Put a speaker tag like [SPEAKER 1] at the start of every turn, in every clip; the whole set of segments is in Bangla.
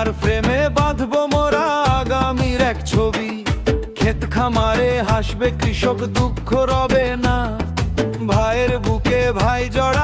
[SPEAKER 1] তোমার প্রেমে বাঁধব মোরা আগামীর এক ছবি। ক্ষেত খামারে হাসবে কৃষক, দুঃখ রবে না। ভাইয়ের বুকে ভাই জড়া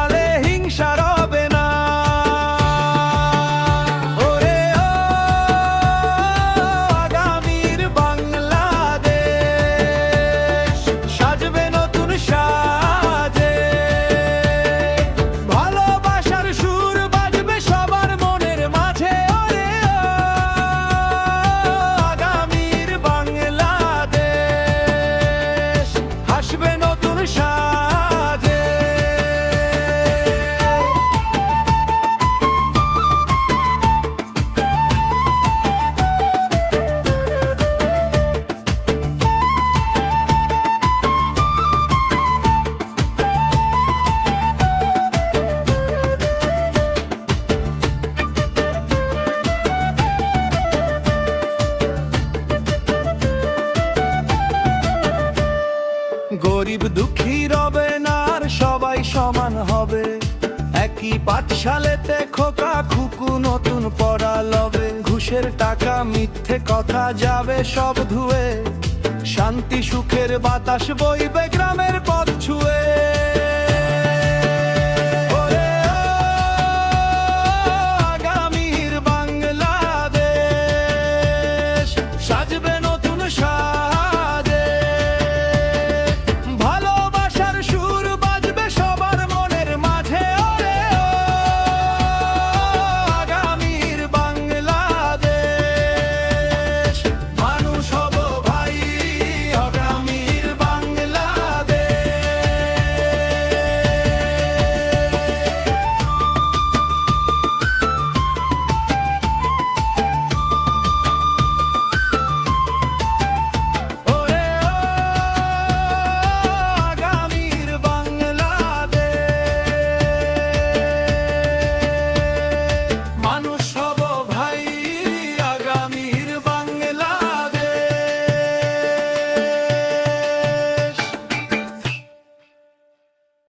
[SPEAKER 1] গরিব দুঃখী রবে না সবাই সমান হবে। একই পাঠশালেতে খোকা খুকু নতুন পড়া লবে। ঘুষের টাকা মিথ্যে কথা যাবে সব ধুয়ে। শান্তি সুখের বাতাস বইবে, গ্রামের পথ ছুঁয়ে।